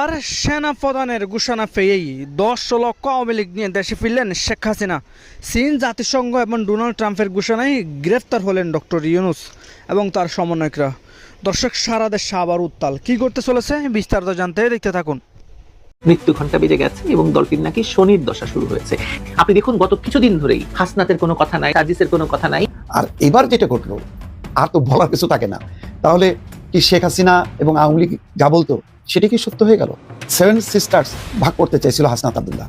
এবার সেনা প্রধানের ঘোষণা পেয়েই দশ লক্ষ আওয়ামী লীগ নিয়ে দেশে ফিরলেন শেখ হাসিনা। চীন জাতিসংঘ এবং ডোনাল্ড ট্রাম্পের ঘোষণায় গ্রেফতার হলেন ডক্টর ইউনুস এবং তার সমন্বয়করা। দর্শক সারা দেশে আবার উত্তাল। কি করতে চলেছে বিস্তারিত জানতে দেখতে থাকুন। মৃত্যু ঘণ্টা বেজে গেছে এবং দলটির নাকি শনির দশা শুরু হয়েছে। আপনি দেখুন গত কিছুদিন ধরেই হাসনাতের কোনো কথা নাই কাজিসের কোনো কথা নাই। আর এবার যেটা ঘটলো আর তো বলার কিছু থাকে না। তাহলে কি শেখ হাসিনা এবং আওয়ামী লীগ যা বলতো সেটা কি সত্য হয়ে গেল সেভেন সিস্টার্স ভাগ করতে চাইছিল হাসনাত আবদুল্লাহ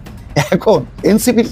এখন এনসিপির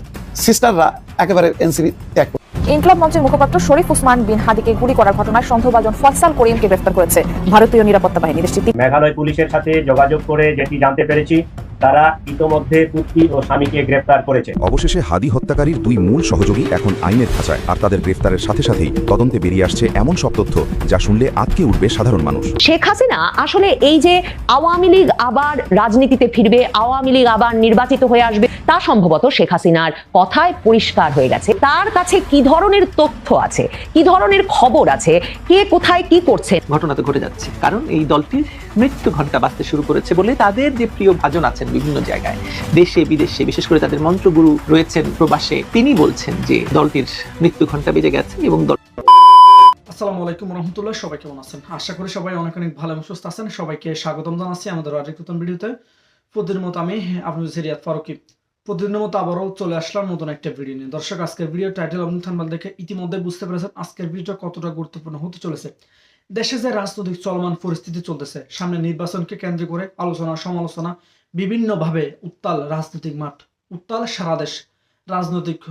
সিস্টাররা একেবারে এনসিপি ত্যাগ। ইনকলাব মঞ্চের মুখপাত্র শরীফ উসমান বিন হাদিকে গুলি করার ঘটনায় সন্দেহভাজন ফয়সাল করিমকে গ্রেফতার করেছে ভারতীয় নিরাপত্তা বাহিনী মেঘালয় পুলিশের সাথে যোগাযোগ করে যেটি জানতে পেরেছি তারা ইতোমধ্যে পুত্রী ও স্বামীকে গ্রেপ্তার করেছে। অবশেষে হাদি হত্যাকারীর দুই মূল সহযোগী এখন আইনের খাঁচায় আর তাদের গ্রেফতারের সাথে সাথেই তদন্তে বেরিয়ে আসছে এমন সব তথ্য যা শুনলে আটকে উঠবে সাধারণ মানুষ। শেখ হাসিনা আসলে এই যে আওয়ামী লীগ আবার রাজনীতিতে ফিরবে আওয়ামী লীগ আবার নির্বাচিত হয়ে আসবে তা সম্ভবত শেখ হাসিনার কথায় পরিষ্কার হয়ে গেছে। তার কাছে কি ধরনের তথ্য আছে? কি ধরনের খবর আছে? কে কোথায় কি করছে? ঘটনা তো ঘটে যাচ্ছে। কারণ এই দলটির মৃত্যু ঘণ্টা বাজতে শুরু করেছে বলে তাদের যে প্রিয় ভাজন আছেন বিভিন্ন জায়গায়, দেশে, বিদেশে, বিশেষ করে তাদের মন্ত্রগুরু রয়েছেন প্রবাসে, তিনি বলছেন যে দলটির মৃত্যু ঘণ্টা বেজে গেছে এবং দল আসসালামু আলাইকুম রহমতুল্লাহ, সবাই কেমন আছেন? আশা করি সবাই অনেক অনেক ভালো এবং সুস্থ আছেন। সবাইকে স্বাগতম জানাচ্ছি আমাদের আরেক নতুন ভিডিওতে। প্রতিদিনের মতো আমি ফারুকি। মতো আবারও চলে আসলাম নতুন একটা ভিডিও নিয়ে। দর্শক, আজকের ভিডিও টাইটেল এবং থানবাল দেখে ইতিমধ্যে বুঝতে পেরেছেন আজকের ভিডিওটা কতটা গুরুত্বপূর্ণ হতে চলেছে। দেশে যে রাজনৈতিক চলমান পরিস্থিতি চলতেছে, সামনে নির্বাচনকে কেন্দ্র করে আলোচনা, সমালোচনা, বিভিন্নভাবে উত্তাল রাজনৈতিক মাঠ, উত্তাল সারা দেশ, রাজনৈতিক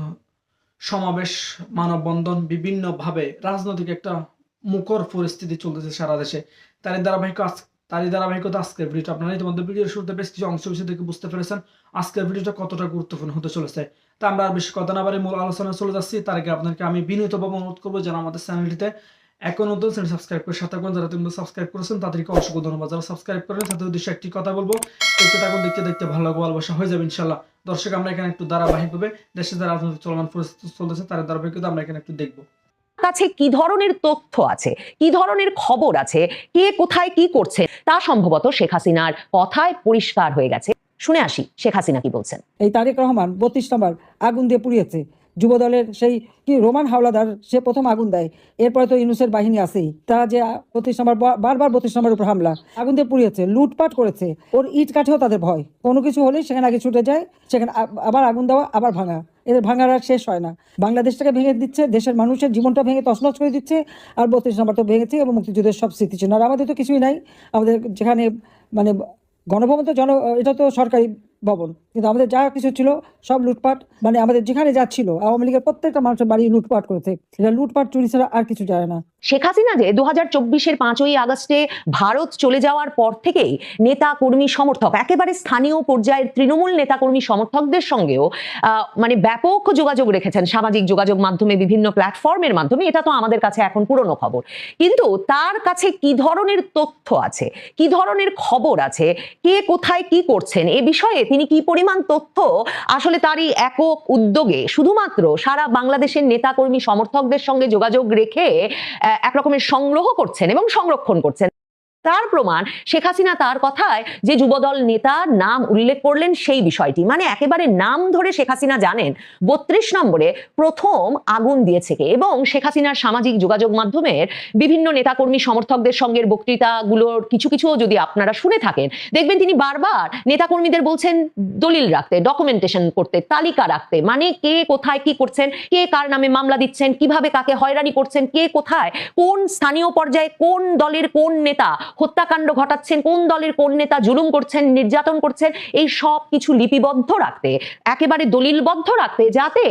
সমাবেশ, মানববন্ধন, বিভিন্নভাবে রাজনৈতিক একটা মুখর পরিস্থিতি চলতেছে সারা দেশে। তারই ধারাবাহিক তারই ধারাবাহিকতা আজকের ভিডিওটা। আপনারা ইতিমধ্যে ভিডিওর শুরুতে বেশ কিছু অংশ বিষয় থেকে বুঝতে পেরেছেন আজকের ভিডিওটা কতটা গুরুত্বপূর্ণ হতে চলেছে। তা আমরা আর বেশি কথা না বাড়ি মূল আলোচনায় চলে যাচ্ছি। তার আগে আপনাকে আমি বিনীতভাবে অনুরোধ করব যেন আমাদের চ্যানেলটিতে এখন নতুন চ্যানেল সাবস্ক্রাইব করে সাথে থাকুন। যারা তুমি সাবস্ক্রাইব করেছেন তাদেরকে অসংখ্য ধন্যবাদ। যারা সাবস্ক্রাইব করেন তাদের উদ্দেশ্যে একটি কথা বলব দেখতে থাকুন দেখতে দেখতে ভালো লাগবে ভালোবাসা হয়ে যাবে ইনশাল্লাহ দর্শক আমরা এখানে একটু ধারাবাহিকভাবে দেশে যে রাজনৈতিক চলমান পরিস্থিতি চলতেছে তার ধারাবাহিকতা আমরা এখানে একটু দেখব। কাছে কি ধরনের তথ্য আছে? কি ধরনের খবর আছে? কে কোথায় কি করছে? তা সম্ভবত শেখ হাসিনার কথায় পরিষ্কার হয়ে গেছে। শুনে আসি শেখ হাসিনা কি বলছেন? এই তারেক রহমান বত্রিশ নম্বর আগুন দিয়ে পুড়িয়েছে। যুবদলের সেই কি রোমান হাওলাদার, সে প্রথম আগুন দেয়। এরপরে তো ইউনুসের বাহিনী আছেই। তারা যে বত্রিশ নম্বর, বারবার বত্রিশ নম্বর উপর হামলা, আগুন দিয়ে পুড়িয়েছে, লুটপাট করেছে। ওর ইট কাঠেও তাদের ভয়। কোনো কিছু হলেই সেখানে আগে ছুটে যায়, সেখানে আবার আগুন দেওয়া, আবার ভাঙা। এদের ভাঙার আর শেষ হয় না। বাংলাদেশটাকে ভেঙে দিচ্ছে, দেশের মানুষের জীবনটা ভেঙে তছনছ করে দিচ্ছে, আর বত্রিশ নম্বর তো ভেঙেছে এবং মুক্তিযুদ্ধের সব স্মৃতিচিহ্ন। আর আমাদের তো কিছুই নাই। আমাদের যেখানে মানে গণভবন তো জন, এটা তো সরকারি ভবন। কিন্তু আমাদের যা কিছু ছিল সব লুটপাট মানে আমাদের যেখানে যা ছিল, আওয়ামী লীগের প্রত্যেকটা মানুষের বাড়ি লুটপাট করেছে। লুটপাট, চুরি ছাড়া আর কিছু যায় না। শেখ হাসিনা যে দু হাজার চব্বিশের পাঁচই আগস্টে ভারত চলে যাওয়ার পর থেকেই নেতা কর্মী সমর্থক, একেবারে স্থানীয় পর্যায়ের তৃণমূল নেতা কর্মী সমর্থকদের সঙ্গেও মানে ব্যাপক যোগাযোগ রেখেছেন সামাজিক যোগাযোগ মাধ্যমে, বিভিন্ন প্ল্যাটফর্মের মাধ্যমে, এটা তো আমাদের কাছে এখন পুরনো খবর। কিন্তু তার কাছে কি ধরনের তথ্য আছে? কি ধরনের খবর আছে? কে কোথায় কি করছেন? এ বিষয়ে তিনি কি পরিমাণ তথ্য? আসলে তারই একক উদ্যোগে শুধুমাত্র সারা বাংলাদেশের নেতাকর্মী সমর্থকদের সঙ্গে যোগাযোগ রেখে আহ, এক সংগ্রহ করছেন এবং সংরক্ষণ করছেন। তার প্রমাণ শেখ হাসিনা তার কথায় যে যুবদল নেতার নাম উল্লেখ করলেন সেই বিষয়টি। মানে একেবারে নাম ধরে শেখ হাসিনা জানেন, বত্রিশ নম্বরে প্রথম আগুন দিয়েছে কে? এবং শেখ হাসিনার সামাজিক যোগাযোগ মাধ্যমের বিভিন্ন নেতাকর্মী সমর্থকদের সঙ্গে বক্তৃতাগুলোর কিছু কিছুও যদি আপনারা শুনে থাকেন, দেখবেন তিনি বারবার নেতাকর্মীদের বলছেন দলিল রাখতে ডকুমেন্টেশন করতে, তালিকা রাখতে। মানে কে কোথায় কি করছেন, কে কার নামে মামলা দিচ্ছেন, কীভাবে কাকে হয়রানি করছেন, কে কোথায়, কোন স্থানীয় পর্যায়ে কোন দলের কোন নেতা হত্যাকাণ্ড ঘটাচ্ছেন, কোন দলের কোন নেতা জুলুম করছেন, নির্যাতন করছেন, এই সব কিছু লিপিবদ্ধ রাখতে, একেবারে দলিলবদ্ধ রাখতে, যাতে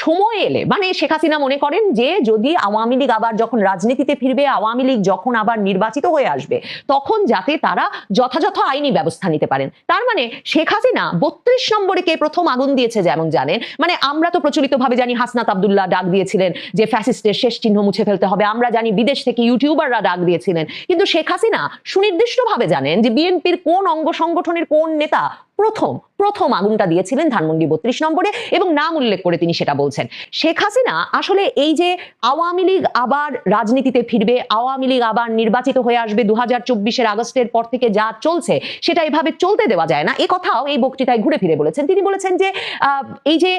সময় এলে মানে শেখ হাসিনা মনে করেন যে যদি আওয়ামী লীগ আবার যখন রাজনীতিতে ফিরবে, আওয়ামী লীগ যখন আবার নির্বাচিত হয়ে আসবে, তখন যাতে তারা যথাযথ আইনি ব্যবস্থা নিতে পারেন। তার মানে শেখ হাসিনা বত্রিশ নম্বরে কে প্রথম আগুন দিয়েছে যেমন জানেন মানে আমরা তো প্রচলিত ভাবে জানি হাসনাত আবদুল্লাহ ডাক দিয়েছিলেন যে ফ্যাসিস্টের শেষ চিহ্ন মুছে ফেলতে হবে, আমরা জানি বিদেশ থেকে ইউটিউবাররা ডাক দিয়েছিলেন, কিন্তু শেখ হাসিনা সুনির্দিষ্টভাবে জানেন যে বিএনপির কোন অঙ্গ সংগঠনের কোন নেতা প্রথম প্রথম আগুনটা দিয়েছিলেন ধানমন্ডি বত্রিশ নম্বরে এবং নাম উল্লেখ করে তিনি সেটা বলছেন। শেখ হাসিনা আসলে এই যে আওয়ামী লীগ আবার রাজনীতিতে ফিরবে, আওয়ামী লীগ আবার নির্বাচিত হয়ে আসবে দু হাজার চব্বিশের আগস্টের পর থেকে যা চলছে, সেটা এভাবে চলতে দেওয়া যায় না। এ কথাও এই বক্তৃতায় ঘুরে ফিরে বলেছেন। তিনি বলেছেন যে এই যে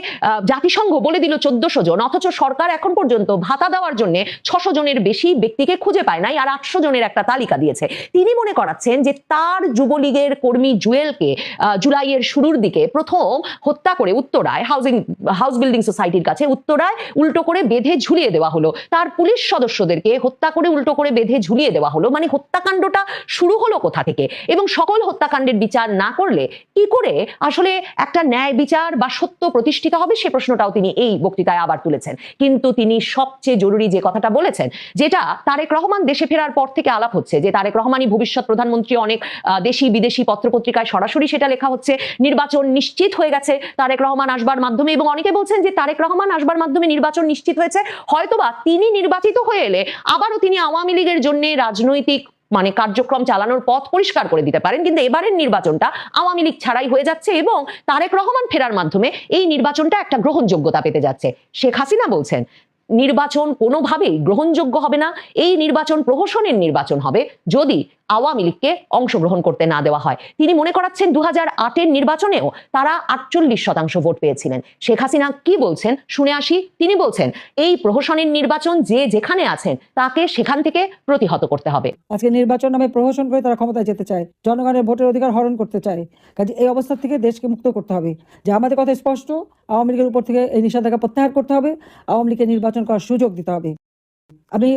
জাতিসংঘ বলে দিল চোদ্দশো জন, অথচ সরকার এখন পর্যন্ত ভাতা দেওয়ার জন্য ছশো জনের বেশি ব্যক্তিকে খুঁজে পায় নাই আর আটশো জনের একটা তালিকা দিয়েছে। তিনি মনে করাচ্ছেন যে তার যুবলীগের কর্মী জুয়েলকে জুলাইয়ের শুরুর দিকে প্রথম হত্যা করে উত্তরায় হাউজিং হাউস বিল্ডিং সোসাইটির কাছে উত্তরায় উল্টো করে বেঁধে ঝুলিয়ে দেওয়া হলো। তার পুলিশ সদস্যদেরকে হত্যা করে উল্টো করে বেঁধে ঝুলিয়ে দেওয়া হলো। মানে হত্যাকাণ্ডটা শুরু হলো কোথা থেকে? এবং সকল হত্যাকাণ্ডের বিচার না করলে কি করে আসলে একটা ন্যায় বিচার বা সত্য প্রতিষ্ঠিত হবে? সে প্রশ্নটাও তিনি এই বক্তৃতায় আবার তুলেছেন। কিন্তু তিনি সবচেয়ে জরুরি যে কথাটা বলেছেন, যেটা তারেক রহমান দেশে ফেরার পর থেকে আলাপ হচ্ছে, যে তারেক রহমানই ভবিষ্যৎ প্রধানমন্ত্রী, অনেক দেশি বিদেশি পত্রপত্রিকায় সরাসরি সেটা লেখা হচ্ছে নির্বাচন নিশ্চিত হয়ে গেছে তারেক রহমান আসবার মাধ্যমে এবং অনেকে বলছেন যে তারেক রহমান আসবার মাধ্যমে নির্বাচন নিশ্চিত হয়েছে। হয়তোবা তিনি নির্বাচিত হয়ে এলে আবারও তিনি আওয়ামী লীগের জন্য রাজনৈতিক মানে কার্যক্রম চালানোর পথ পরিষ্কার করে দিতে পারেন। কিন্তু এবারের নির্বাচনটা আওয়ামী লীগ ছাড়াই হয়ে যাচ্ছে এবং তারেক রহমান ফেরার মাধ্যমে এই নির্বাচনটা একটা গ্রহণযোগ্যতা পেতে যাচ্ছে। শেখ হাসিনা বলছেন নির্বাচন কোনোভাবেই গ্রহণযোগ্য হবে না। এই নির্বাচন প্রহসনের নির্বাচন হবে যদি আওয়ামী লীগকে অংশগ্রহণ করতে না দেওয়া হয়। তিনি মনে করাচ্ছেন দু হাজার নির্বাচনেও তারা আটচল্লিশ শতাংশ ভোট পেয়েছিলেন। শেখ হাসিনা কি বলছেন শুনে আসি। তিনি বলছেন, এই প্রহসনের নির্বাচন যে যেখানে আছেন, তাকে সেখান থেকে প্রতিহত করতে হবে। আজকে নির্বাচন নামে প্রহসন করে তারা ক্ষমতায় যেতে চায়, জনগণের ভোটের অধিকার হরণ করতে চায়। কাজে এই অবস্থা থেকে দেশকে মুক্ত করতে হবে। যে আমাদের কথা স্পষ্ট, আওয়ামী লীগের উপর থেকে এই নিষেধাজ্ঞা প্রত্যাহার করতে হবে। আওয়ামী লীগের নির্বাচন করার সুযোগ দিতে হবে। আমি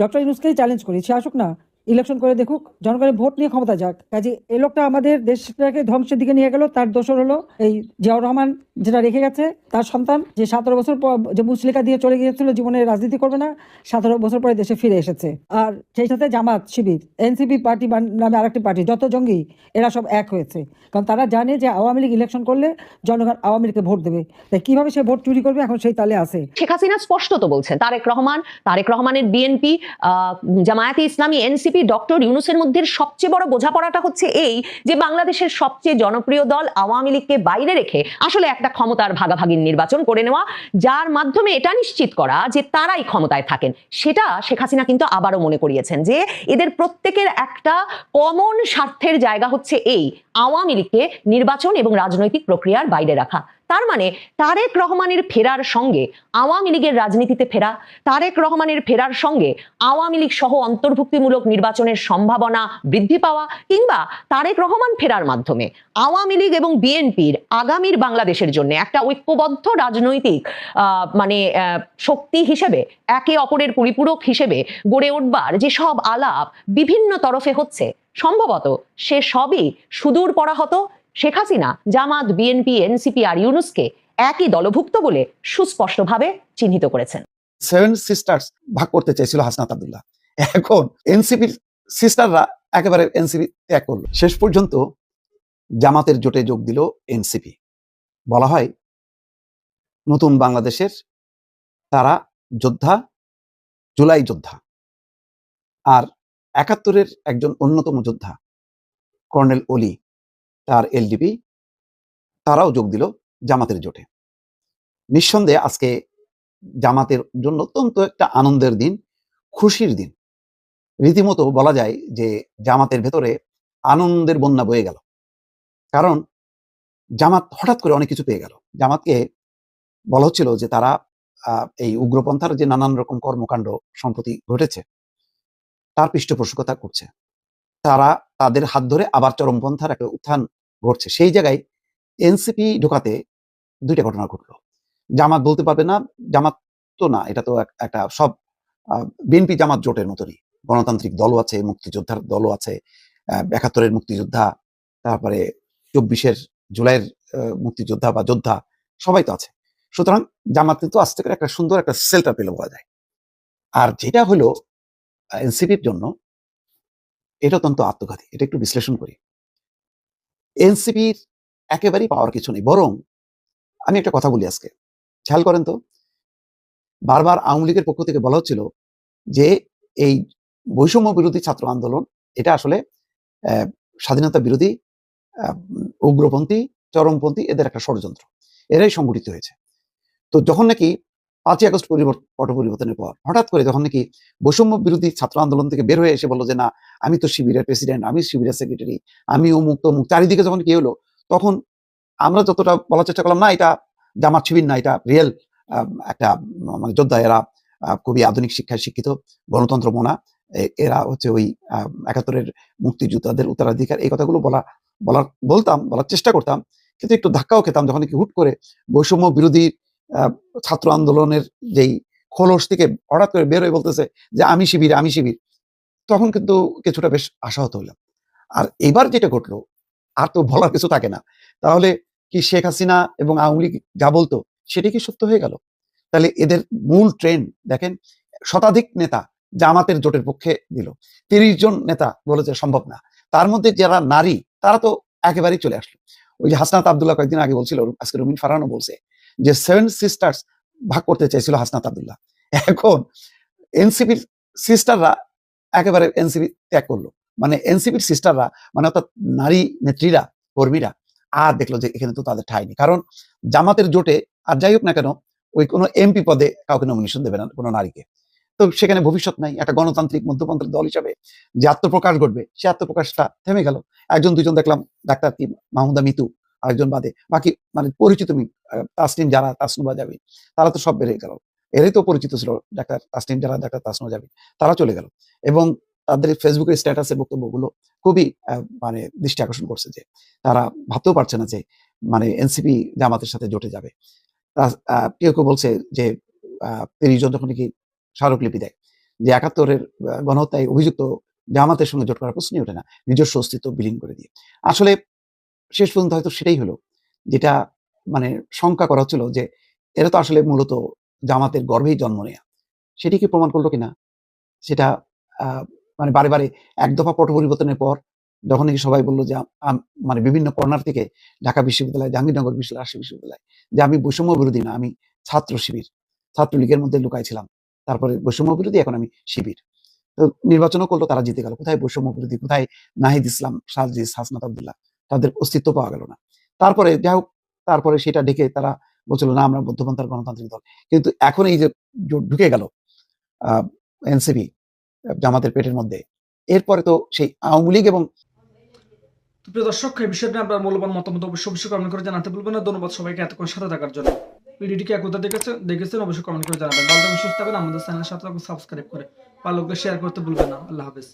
ডক্টর ইউনুসকেই চ্যালেঞ্জ করি সে আসুক না। ইলেকশন করে দেখুক, জনগণের ভোট নিয়ে ক্ষমতা যাক। কাজে এই লোকটা আমাদের দেশটাকে ধ্বংসের দিকে নিয়ে গেল, তার দোষর হলো এই জিয়াউর রহমান, যেটা রেখে গেছে, তার সন্তান, যে সতেরো বছর পর যে মুসলিকা দিয়ে চলে গিয়েছিল, জীবনে রাজনীতি করবে না, সতেরো বছর পরে দেশে ফিরে এসেছে। আর সেই সাথে জামাত, শিবির, এনসিপি পার্টি নামে আরেকটি পার্টি, যত জঙ্গি, এরা সব এক হয়েছে। কারণ তারা জানে যে আওয়ামী লীগ ইলেকশন করলে জনগণ আওয়ামী লীগকে ভোট দেবে। তাই কীভাবে সে ভোট চুরি করবে, এখন সেই তালে আছে। শেখ হাসিনা স্পষ্ট তো বলছেন, তারেক রহমান, তারেক রহমানের বিএনপি জামায়াতে ইসলামী, এনসিপি ডক্টর ইউনুসের মধ্যে সবচেয়ে বড় বোঝাপড়াটা হচ্ছে এই যে বাংলাদেশের সবচেয়ে জনপ্রিয় দল আওয়ামী লীগকে বাইরে রেখে আসলে একটা ক্ষমতার ভাগাভাগির নির্বাচন করে নেওয়া, যার মাধ্যমে এটা নিশ্চিত করা যে তারাই ক্ষমতায় থাকেন। সেটা শেখ হাসিনা কিন্তু আবারও মনে করিয়েছেন যে এদের প্রত্যেকের একটা কমন স্বার্থের জায়গা হচ্ছে এই আওয়ামী লীগকে নির্বাচন এবং রাজনৈতিক প্রক্রিয়ার বাইরে রাখা। তার মানে তারেক রহমানের ফেরার সঙ্গে আওয়ামী লীগের রাজনীতিতে ফেরা, তারেক রহমানের ফেরার সঙ্গে আওয়ামী লীগ সহ অন্তর্ভুক্তিমূলক নির্বাচনের সম্ভাবনা বৃদ্ধি পাওয়া কিংবা তারেক রহমান ফেরার মাধ্যমে আওয়ামী লীগ এবং বিএনপির আগামীর বাংলাদেশের জন্য একটা ঐক্যবদ্ধ রাজনৈতিক মানে শক্তি হিসেবে, একে অপরের পরিপূরক হিসেবে গড়ে উঠবার যে সব আলাপ বিভিন্ন তরফে হচ্ছে, সম্ভবত সে সবই সুদূর পরাহত শেখ হাসিনা, জামাত বিএনপি এনসিপি আর ইউনুসকে একই দলভুক্ত বলে সুস্পষ্টভাবে চিহ্নিত করেছেন। সেভেন সিস্টার্স ভাগ করতে চাইছিল হাসনাত আব্দুল্লাহ। এখন এনসিপির সিস্টাররা একেবারে এনসিপি ত্যাগ করল। শেষ পর্যন্ত জামাতের জোটে যোগ দিল এনসিপি বলা হয় নতুন বাংলাদেশের তারা যোদ্ধা, জুলাই যোদ্ধা। আর একাত্তরের একজন অন্যতম যোদ্ধা, কর্নেল অলি তার এলডিপি, তারাও যোগ দিল জামাতের জোটে। নিঃসন্দেহে আজকে জামাতের জন্য অত্যন্ত একটা আনন্দের দিন, খুশির দিন। রীতিমতো বলা যায় যে জামাতের ভেতরে আনন্দের বন্যা বয়ে গেল। কারণ জামাত হঠাৎ করে অনেক কিছু পেয়ে গেল। জামাতকে বলা হচ্ছিল যে তারা এই উগ্রপন্থার যে নানান রকম কর্মকাণ্ড সম্প্রতি ঘটেছে, তার পৃষ্ঠপোষকতা করছে। তারা তাদের হাত ধরে আবার চরমপন্থার একটা উত্থান ঘটছে। সেই জায়গায় এনসিপি ঢোকাতে দুইটা ঘটনা ঘটলো। জামাত বলতে পারবে না, জামাত তো না, এটা তো একটা সব বিএনপি জামাত জোটের মতনই। গণতান্ত্রিক দলও আছে, মুক্তিযোদ্ধার দলও আছে একাত্তরের মুক্তিযোদ্ধা, তারপরে চব্বিশের জুলাইয়ের মুক্তিযোদ্ধা বা যোদ্ধা, সবাই তো আছে। সুতরাং জামাত কিন্তু আস্তে করে একটা সুন্দর একটা সেলটা পেলে বলা যায়। আর যেটা হলো, এনসিপির জন্য এটা অত্যন্ত আত্মঘাতী, এটা একটু বিশ্লেষণ করি। এনসিপির একেবারেই পাওয়ার কিছু নেই, বরং আমি একটা কথা বলি আজকে। খেয়াল করেন তো, বারবার আওয়ামী লীগের পক্ষ থেকে বলা হচ্ছিল যে এই বৈষম্য বিরোধী ছাত্র আন্দোলন, এটা আসলে স্বাধীনতা বিরোধী উগ্রপন্থী, চরমপন্থী, এদের একটা ষড়যন্ত্র। এরাই সংগঠিত হয়েছে। তো যখন নাকি পাঁচই আগস্ট পরিবর্তন পট পরিবর্তনের পর। হঠাৎ করে যখন নাকি বৈষম্য বিরোধী ছাত্র আন্দোলন থেকে বের হয়ে এসে বলল যে, না, আমি তো শিবিরের প্রেসিডেন্ট আমি শিবিরের সেক্রেটারি আমি অমুক তমুক। চারিদিকে যখন কি হলো, তখন আমরা যতটা বলার চেষ্টা করলাম, না, এটা জামাত শিবির না, এটা রিয়েল একটা মানে যোদ্ধা, এরা খুবই আধুনিক শিক্ষায় শিক্ষিত, গণতন্ত্র মোনা। এরা হচ্ছে ওই একাত্তরের মুক্তিযোদ্ধাদের উত্তরাধিকার। এই কথাগুলো বলা, বলার, বলতাম, বলার চেষ্টা করতাম, কিন্তু একটু ধাক্কাও খেতাম যখন কি হুট করে বৈষম্য বিরোধী ছাত্র আন্দোলনের যেই খোলস থেকে হঠাৎ করে বের হয়ে বলতেছে যে, আমি শিবির আমি শিবির। তখন কিন্তু কিছুটা বেশ আশাহত হলাম। আর এবার যেটা ঘটলো, আর তো বলার কিছু থাকে না। তাহলে কি শেখ হাসিনা এবং আওয়ামী লীগ যা বলতো সেটা কি সত্য হয়ে গেল? তাহলে এদের মূল ট্রেন্ড দেখেন, শতাধিক নেতা জামাতের জোটের পক্ষে দিল। তিরিশ জন নেতা বলেছে সম্ভব না। তার মধ্যে যারা নারী, তারা তো একেবারেই চলে আসলো। ওই যে হাসনাত আবদুল্লাহ কয়েকদিন আগে বলছিল, আজকে রুমিন ফারানো বলছে যে সেভেন সিস্টার্স ভাগ করতে চাইছিল হাসনাত আবদুল্লাহ। এখন এনসিপির সিস্টাররা একেবারে এনসিপি ত্যাগ করল। মানে এনসিপির সিস্টাররা মানে অর্থাৎ নারী নেত্রীরা, কর্মীরা আর দেখল যে এখানে তো তাদের ঠাঁই নেই। কারণ জামাতের জোটে, আর যাই হোক না কেন, ওই কোনো এমপি পদে কাউকে নমিনেশন দেবে না কোনো নারীকে। তো সেখানে ভবিষ্যৎ নাই, একটা গণতান্ত্রিক মধ্যপন্থের দল হিসাবে যে আত্মপ্রকাশ ঘটবে, সে আত্মপ্রকাশটা থেমে গেল। একজন, দুজন দেখলাম, ডাক্তার কি, মাহমুদা মিতু আরেকজন বাদে। বাকি মানে পরিচিত তাসনিম যারা তাসনুবা যাবে, তারা তো সব বেড়ে গেল। এরাই তো পরিচিত ছিল, ডাক্তার তাসনিম যারা, ডাক্তার তাসনুবা যাবে, তারা চলে গেল। এবং তাদের ফেসবুকের স্ট্যাটাসের বক্তব্যগুলো খুবই মানে দৃষ্টি আকর্ষণ করছে যে, তারা ভাবতেও পারছে না যে মানে এনসিপি জামাতের সাথে জোটে যাবে। কেউ কেউ বলছে যে তিরিশ জন যখন নাকি স্মারকলিপি দেয় যে, একাত্তরের গণহত্যায় অভিযুক্ত জামাতের সঙ্গে জোট করার প্রশ্নই ওঠে না। নিজস্ব অস্তিত্ব বিলীন করে দিয়ে। আসলে শেষ পর্যন্ত হয়তো সেটাই হলো। যেটা মানে শঙ্কা করা হচ্ছিল যে এরা তো আসলে মূলত জামাতের গর্ভেই জন্ম নেয়া। সেটি কি প্রমাণ করল কিনা? সেটা মানে বারে বারে এক দফা পট পরিবর্তনের পর যখন নাকি সবাই বলল যে মানে বিভিন্ন কর্নার থেকে ঢাকা বিশ্ববিদ্যালয়, জাহাঙ্গীরনগর বিশ্ববিদ্যালয় বিশ্ববিদ্যালয় যে আমি বৈষম্য বিরোধী না, আমি ছাত্র শিবির। ছাত্রলীগের মধ্যে লুকাইছিলাম তারপরে বৈষম্য বিরোধী, এখন আমি শিবির। তো নির্বাচনও করল, তারা জিতে গেল। কোথায় বৈষম্য বিরোধী? কোথায় নাহিদ ইসলাম সাজিস হাসনাত আবদুল্লাহ? তাদের অস্তিত্ব পাওয়া গেল না। তারপরে যাই হোক, তারপরে সেটা ডেকে তারা বলছিল, না, আমরা মধ্যপন্থার গণতান্ত্রিক দল। কিন্তু এখন এই যে ঢুকে গেল এনসিপি, জামাতের পেটের মধ্যে, এরপরে তো সেই আওয়ামী লীগ এবং প্রিয় দর্শক, এই বিষয়টি আপনার মূল্যবান মতামত অবশ্যই অবশ্যই কমেন্ট করে জানাতে ভুলবেন না। ধন্যবাদ সবাইকে এতক্ষণ সাথে থাকার জন্য। ভিডিওটিকে একদা দেখেছেন দেখেছেন অবশ্যই কমেন্ট করে জানাবেন। ভালো থাকবেন সুস্থ থাকবেন আমাদের চ্যানেলের সাথে সাবস্ক্রাইব করে ভালো শেয়ার করতে ভুলবেন না। আল্লাহ হাফেজ।